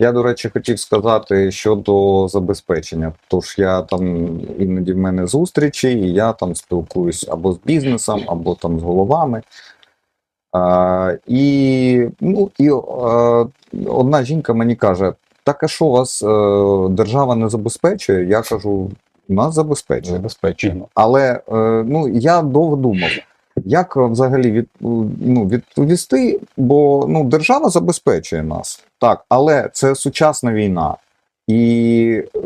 Я, до речі, хотів сказати щодо забезпечення. Тож я там іноді в мене зустрічі, і я там спілкуюсь або з бізнесом, або там з головами. А, і ну, і е, одна жінка мені каже: так, а що вас е, держава не забезпечує? Я кажу, нас забезпечує. Забезпечуємо. Але е, ну, я довго думав, як е, взагалі від, ну, відповісти, бо ну, держава забезпечує нас, так, але це сучасна війна. І, е,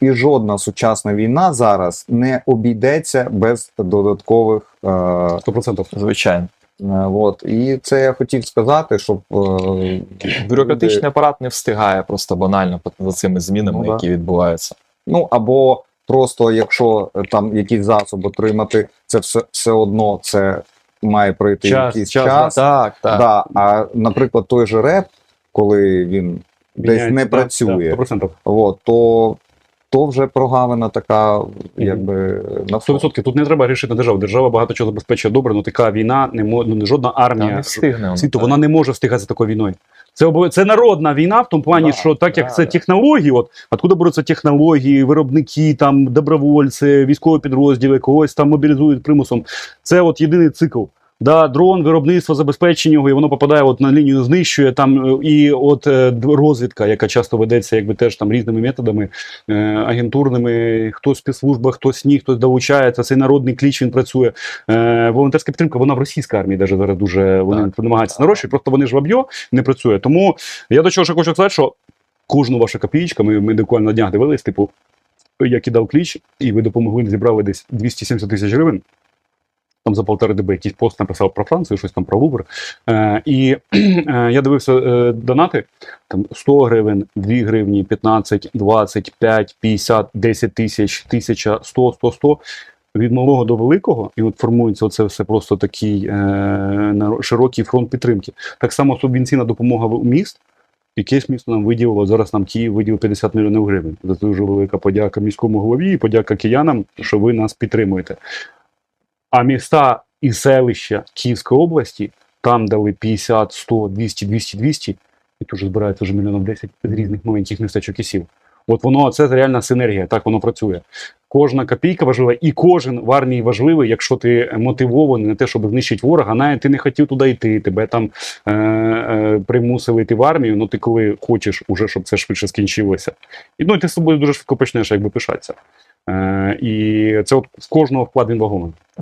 і жодна сучасна війна зараз не обійдеться без додаткових. Е, 100%. Звичайно. е, от. І це я хотів сказати, щоб е, Бюрократичний апарат не встигає просто банально за цими змінами, Ну, да. які відбуваються. Ну або просто якщо е, там якийсь засоб отримати, це все, все одно це має пройти Час, якийсь час, час. Так, так. Да, а, наприклад, той же реп, коли він десь не да, працює, да, 100%. от, то, то вже прогавина така, якби на фронт. 100%. Тут не треба рішити на державу. Держава багато чого забезпечує добре, але така війна не мо... ну, жодна армія не встигне світу, вона не може встигати за такою війною. Це обов... це народна війна в тому плані, Да, що так як да, це да. технології, от откуда беруться технології, виробники, там добровольці, військові підрозділи, когось там мобілізують примусом. Це от єдиний цикл. Да, дрон, виробництво, забезпечення його, і воно попадає от на лінію, знищує там е, і от е, розвідка, яка часто ведеться, якби теж там різними методами е, агентурними. Хтось в спецслужбах, хтось ні, хтось долучається. Цей народний кліч він працює. Е, волонтерська підтримка, вона в російській армії даже зараз дуже вони намагаються так. нарощувати, просто вони ж ваб'йо не працює. Тому я до чого ще хочу сказати, що кожну вашу копієчка, ми, ми буквально на днях дивились, типу, я кидав кліч, і ви допомогли, зібрали десь 270 тисяч гривень. Там за полтора ДБ якийсь пост написав про Францію, щось там про Лувр. Е, і е, я дивився е, донати: там 100 гривень, 2 гривні, 15, 20, 5, 50, 10 тисяч, 1000, 100, 100, 100. Від малого до великого, і от формується оце все просто такий е, широкий фронт підтримки. Так само субвенційна допомога в міст. Якесь місто нам виділило, зараз нам Київ виділив 50 мільйонів гривень. Це дуже велика подяка міському голові і подяка киянам, що ви нас підтримуєте. А міста і селища Київської області там дали 50, 100, 200, 200, 200, і тут же збирається вже мільйонів 10 з різних маленьких містечок і сіл. От воно це реальна синергія, так воно працює. Кожна копійка важлива, і кожен в армії важливий, якщо ти мотивований на те, щоб знищити ворога, навіть ти не хотів туди йти, тебе там е, е, примусили йти в армію. Ну ти коли хочеш, уже щоб це швидше скінчилося. І ну ти з собою дуже швидко почнеш якби пишатися. Е, і це от в кожного вклад він вагомий.